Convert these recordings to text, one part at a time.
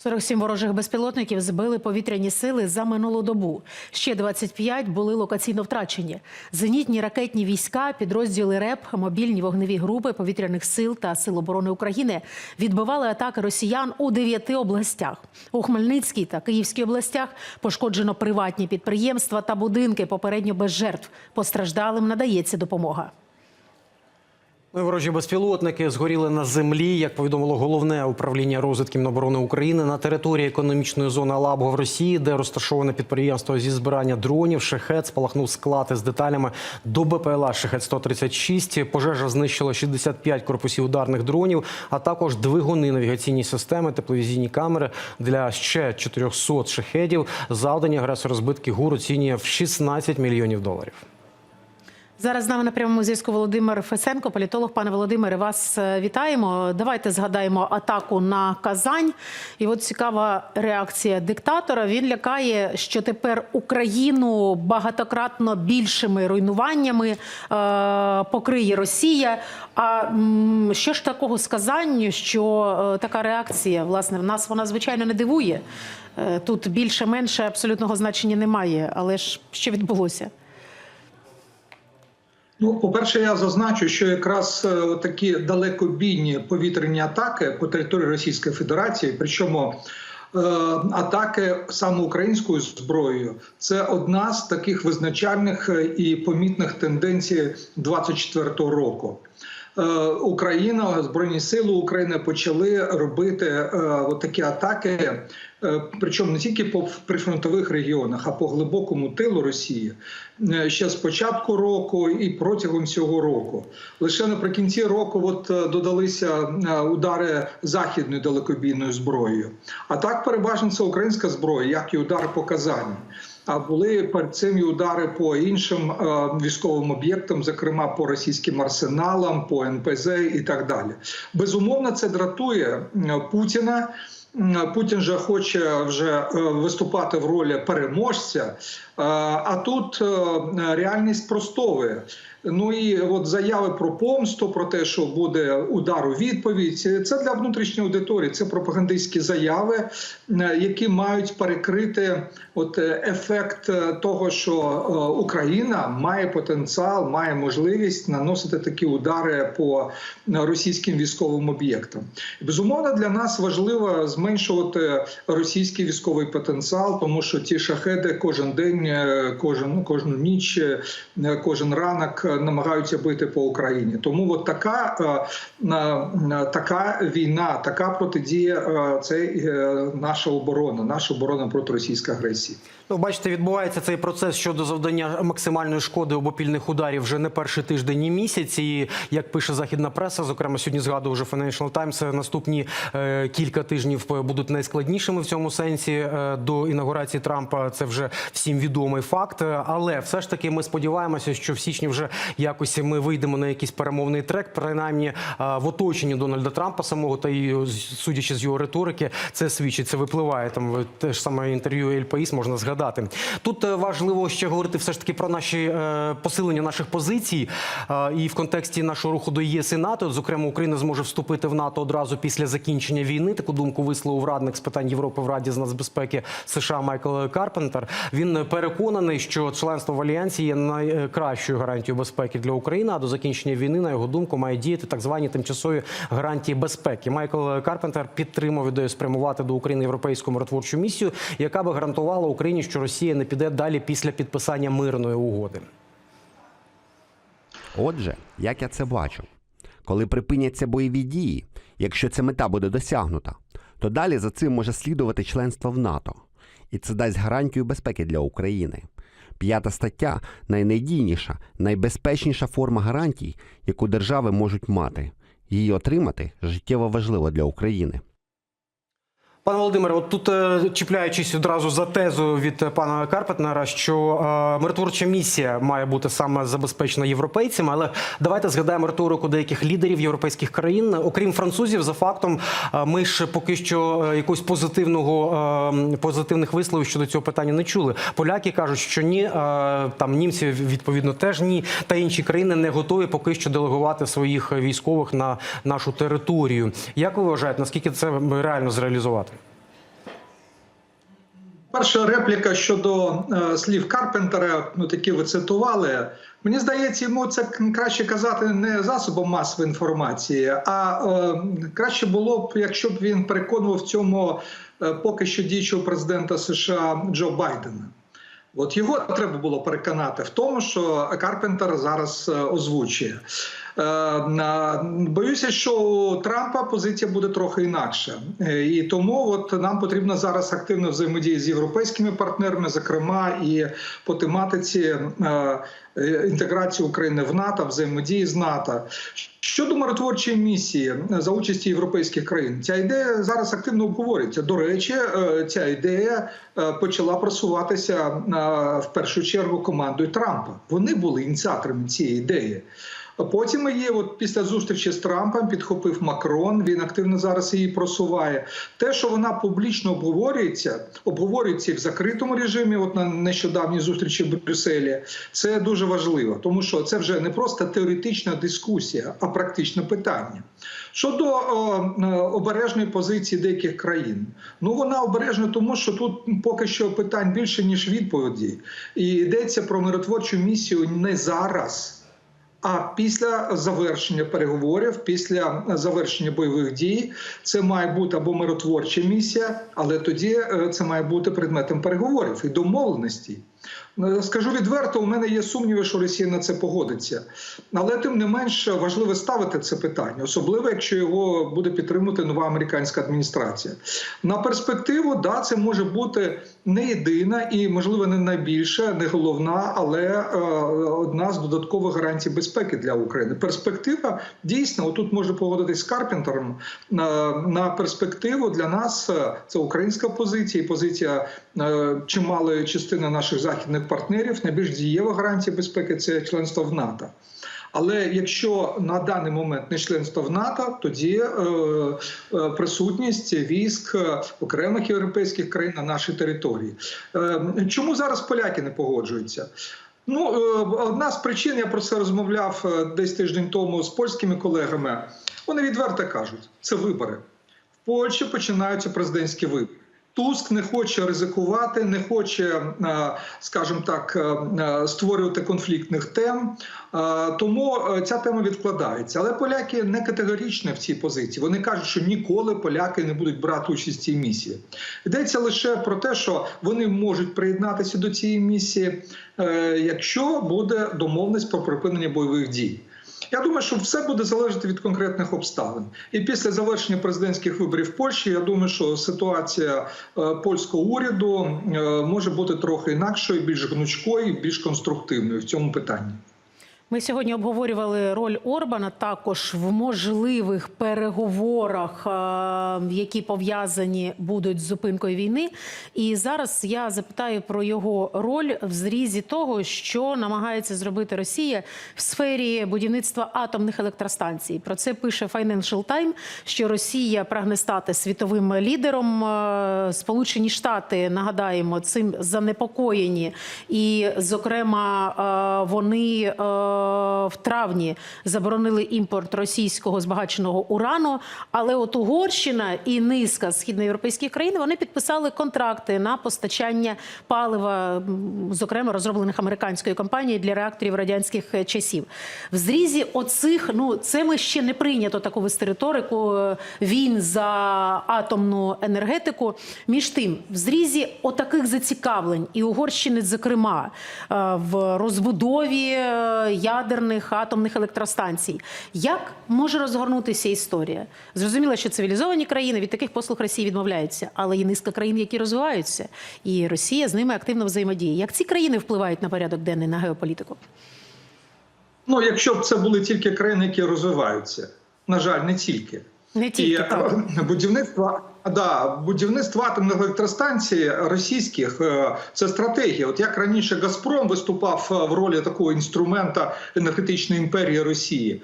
47 ворожих безпілотників збили повітряні сили за минулу добу. Ще 25 були локаційно втрачені. Зенітні ракетні війська, підрозділи РЕП, мобільні вогневі групи повітряних сил та сил оборони України відбивали атаки росіян у дев'яти областях. У Хмельницькій та Київській областях пошкоджено приватні підприємства та будинки. Попередньо без жертв. Постраждалим надається допомога. Ну, Ворожі безпілотники згоріли на землі. Як повідомило головне управління розвідки Міноборони України на території економічної зони Алабго в Росії, де розташоване підприємство зі збирання дронів. Шехет спалахнув склад із деталями до БПЛА Шехет 136 Пожежа знищила 65 корпусів ударних дронів, а також двигуни навігаційні системи, тепловізійні камери для ще 400 шахедів. Завдані агресора збитки ГУР оцінює в 16 мільйонів доларів. Зараз з нами на прямому зв'язку Володимир Фесенко, політолог. Пане Володимире, вас е, вітаємо. Давайте згадаємо атаку на Казань. І от цікава реакція диктатора. Він лякає, що тепер Україну багатократно більшими руйнуваннями е, покриє Росія. А що ж такого з Казанню, що е, така реакція? Власне, в нас вона звичайно не дивує. Тут більше-менше абсолютного значення немає. Але ж що відбулося? Ну, по-перше, я зазначу, що якраз е, такі далекобійні повітряні атаки по території Російської Федерації, причому е, атаки саме українською зброєю, це одна з таких визначальних е, і помітних тенденцій 24-го року. Україна, збройні сили України почали робити такі атаки, причому не тільки по прифронтових регіонах, а по глибокому тилу Росії е, ще з початку року і протягом цього року. Лише наприкінці року от е, додалися е, удари західною далекобійною зброєю. А так переважно це українська зброя, як і удар по Казані. А були перед цим і удари по іншим е, військовим об'єктам, зокрема по російським арсеналам, по НПЗ і так далі. Безумовно, це дратує е, Путіна. М, Путін же хоче вже е, виступати в ролі переможця, е, а тут е, реальність спростовує. Ну і от заяви про помсту, про те, що буде удар у відповідь, це для внутрішньої аудиторії. Це пропагандистські заяви, е, які мають перекрити от е, ефект е, того, що Україна має потенціал, має можливість наносити такі удари по російським військовим об'єктам. Безумовно, для нас важливо зменшувати російський військовий потенціал, тому що ті шахеди кожен день, кожен ну, кожну ніч, кожен ранок намагаються бити по Україні. Тому от така, е, така війна, така протидія е, це е, наша оборона, наша оборона проти російської агресії. Ну, бачите, відбувається цей процес щодо завдання максимальної шкоди обопільних ударів вже не перший тиждень і місяць. І як пише західна преса, зокрема сьогодні згадував вже Financial Times, наступні е, кілька тижнів будуть найскладнішими в цьому сенсі е, до інаугурації Трампа. Це вже всім відомий факт. Але все ж таки ми сподіваємося, що в січні вже якось ми вийдемо на якийсь перемовний трек, принаймні е, в оточенні Дональда Трампа самого та і судячи з його риторики, це свідчить, це випливає там те ж саме інтерв'ю Ель Паїс можна згадати. Тут е, важливо ще говорити все ж таки про наші е, посилення наших позицій і в контексті нашого руху до ЄС і НАТО. Зокрема, Україна зможе вступити в НАТО одразу після закінчення війни. Таку думку висловив радник з питань Європи в Раді з нацбезпеки США Майкл Карпентер. Він переконаний, що членство в альянсі є найкращою гарантією безпеки для України. А до закінчення війни, на його думку, має діяти так звані тимчасові гарантії безпеки. Майкл Карпентер підтримав ідею спрямувати до України європейську миротворчу місію, яка би гарантувала Україні, що Росія не піде далі після підписання мирної угоди. Отже, як я це бачу, коли припиняться бойові дії, якщо ця мета буде досягнута, то далі за цим може слідувати членство в НАТО, і це дасть гарантію безпеки для України. П'ята стаття найнадійніша, найбезпечніша форма гарантій, яку держави можуть мати. Її отримати життєво важливо для України. Пане Володимире, от тут е, чіпляючись одразу за тезу від е, пана Карпетнера, що е, миротворча місія має бути саме забезпечена європейцями, але давайте згадаємо риторику деяких лідерів європейських країн, окрім французів, за фактом, ми ж поки що якогось позитивного позитивних висловів щодо цього питання не чули. Поляки кажуть, що ні, там німці відповідно теж ні, та інші країни не готові поки що делегувати своїх військових на нашу територію. Як ви вважаєте, наскільки це реально зреалізувати? Перша репліка щодо е, слів Карпентера, ну такі ви цитували. Мені здається, йому це краще казати не засобом масової інформації, а е, краще було б, якщо б він переконував в цьому е, поки що діючого президента США Джо Байдена. От його треба було переконати в тому, що Карпентер зараз е, озвучує. Е, Боюся, що у Трампа позиція буде трохи інакша, Е, і тому от нам потрібно зараз активно взаємодія з європейськими партнерами, зокрема і по тематиці е, інтеграції України в НАТО, взаємодії з НАТО. Щодо миротворчої місії за участі європейських країн, ця ідея зараз активно обговорюється. До речі, ця ідея почала просуватися в першу чергу командою Трампа. Вони були ініціаторами цієї ідеї. Потім її, от після зустрічі з Трампом, підхопив Макрон. Він активно зараз її просуває. Те, що вона публічно обговорюється, обговорюється і в закритому режимі. От на нещодавній зустрічі в Брюсселі, це дуже важливо, тому що це вже не просто теоретична дискусія, а практичне питання. Щодо о, е, обережної позиції деяких країн, ну вона обережна, тому що тут поки що питань більше ніж відповіді, і йдеться про миротворчу місію не зараз. А після завершення переговорів, після завершення бойових дій, це має бути або миротворча місія, але тоді е, це має бути предметом переговорів і домовленостей. Е, Скажу відверто, у мене є сумніви, що Росія на це погодиться. Але тим не менш важливо ставити це питання, особливо якщо його буде підтримувати нова американська адміністрація. На перспективу, да, це може бути не єдина і, можливо, не найбільша, не головна, але е, одна з додаткових гарантій безпеки для України. Перспектива дійсно, отут можна погодитись з Карпентером. На, на перспективу для нас е, це українська позиція і позиція е, чималої частини наших західних партнерів. Найбільш дієва гарантія безпеки це членство в НАТО. Але якщо на даний момент не членство в НАТО, тоді е, е, присутність військ окремих європейських країн на нашій території. Е, чому зараз поляки не погоджуються? Ну, одна з причин, я про це розмовляв десь тиждень тому з польськими колегами. Вони відверто кажуть, це вибори. В Польщі починаються президентські вибори. Туск не хоче ризикувати, не хоче, е, скажімо так, е, е, створювати конфліктних тем. Тому ця тема відкладається. Але поляки не категоричні в цій позиції. Вони кажуть, що ніколи поляки не будуть брати участь в цій місії. Йдеться лише про те, що вони можуть приєднатися до цієї місії, якщо буде домовленість про припинення бойових дій. Я думаю, що все буде залежати від конкретних обставин. І після завершення президентських виборів в Польщі, я думаю, що ситуація е, польського уряду е, може бути трохи інакшою, більш гнучкою, більш конструктивною в цьому питанні. Ми сьогодні обговорювали роль Орбана також в можливих переговорах, е, які пов'язані будуть з зупинкою війни. І зараз я запитаю про його роль в зрізі того, що намагається зробити Росія в сфері будівництва атомних електростанцій. Про це пише Financial Times, що Росія прагне стати світовим лідером. Е, Сполучені Штати нагадаємо цим занепокоєні, і зокрема е, вони в травні заборонили імпорт російського збагаченого урану. Але от Угорщина і низка східноєвропейських країн вони підписали контракти на постачання палива, зокрема розроблених американською компанією для реакторів радянських часів. В зрізі оцих, ну це ми ще не прийнято таку вести риторику е, війн за атомну енергетику. Між тим, в зрізі отаких зацікавлень і Угорщини, зокрема, е, в розбудові е, ядерних атомних електростанцій. Як може розгорнутися історія? Зрозуміло, що цивілізовані країни від таких послуг Росії відмовляються, але є низка країн, які розвиваються, і Росія з ними активно взаємодіє. Як ці країни впливають на порядок денний на геополітику? Ну, якщо б це були тільки країни, які розвиваються, на жаль, не тільки. Не тільки І е, будівництво, да, будівництво атомних електростанцій російських е, це стратегія. От як раніше Газпром виступав е, в ролі такого інструмента енергетичної імперії Росії,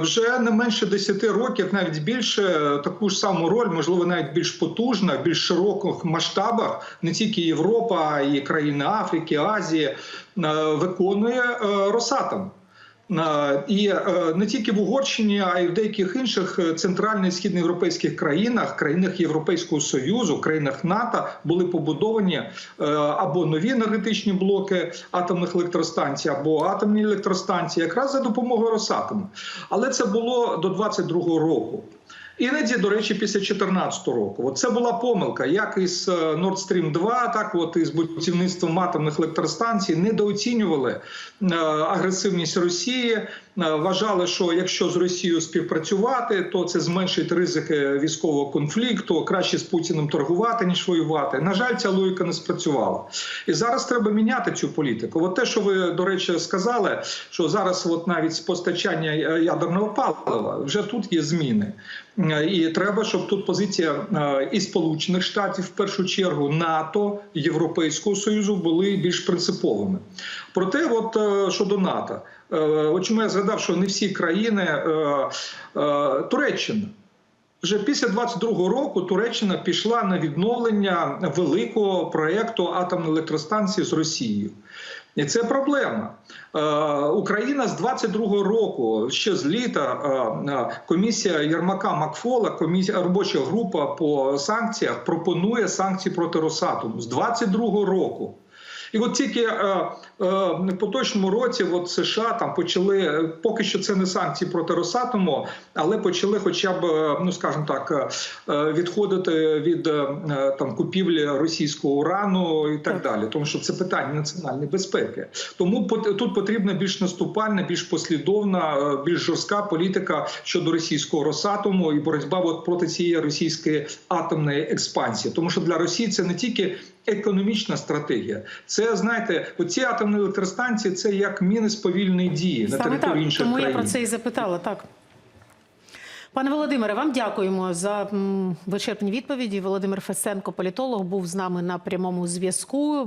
вже не менше 10 років, навіть більше, таку ж саму роль, можливо, навіть більш потужна, в більш широких масштабах, не тільки Європа, а і країни Африки, Азії, виконує Росатом. І е, не тільки в Угорщині, а й в деяких інших е, центральних східноєвропейських країнах, країнах Європейського союзу, країнах НАТО були побудовані е, або нові енергетичні блоки атомних електростанцій, або атомні електростанції, якраз за допомогою Росатому. Але це було до 22-го року. Іноді, до речі, після 2014 року. От це була помилка, як із е, Nord Stream 2, так от із будівництвом атомних електростанцій недооцінювали е, агресивність Росії. Е, Вважали, що якщо з Росією співпрацювати, то це зменшить ризики військового конфлікту. Краще з Путіним торгувати ніж воювати. На жаль, ця логіка не спрацювала. І зараз треба міняти цю політику. От те, що ви до речі сказали, що зараз, от навіть постачання е, ядерного палива, вже тут є зміни. Е, І треба, щоб тут позиція і Сполучених Штатів, в першу чергу, НАТО, Європейського Союзу були більш принциповими. Проте, от щодо НАТО, от чому я згадав, що не всі країни е, е, Туреччина. Вже після 22-го року Туреччина пішла на відновлення великого проєкту атомної електростанції з Росією. І це проблема. Е, Україна з 22-го року, ще з літа, е, е, комісія Єрмака Макфола, комісія робоча група по санкціях пропонує санкції проти Росатому з 22-го року. І от тільки е, е, в поточному році от США там почали е, поки що це не санкції проти Росатому, але почали, хоча б е, ну скажімо так, е, відходити від там купівлі російського урану і так далі, тому що це питання національної безпеки. Тому тут потрібна більш наступальна, більш послідовна, більш жорстка політика щодо російського Росатому і боротьба от проти цієї російської атомної експансії, тому що для Росії це не тільки економічна стратегія. Це знаєте, оці атомні електростанції це як міни сповільної дії на території так, інших тому країн. я про це і запитала. Так. Пане Володимире, вам дякуємо за вичерпні відповіді. Володимир Фесенко, політолог, був з нами на прямому зв'язку.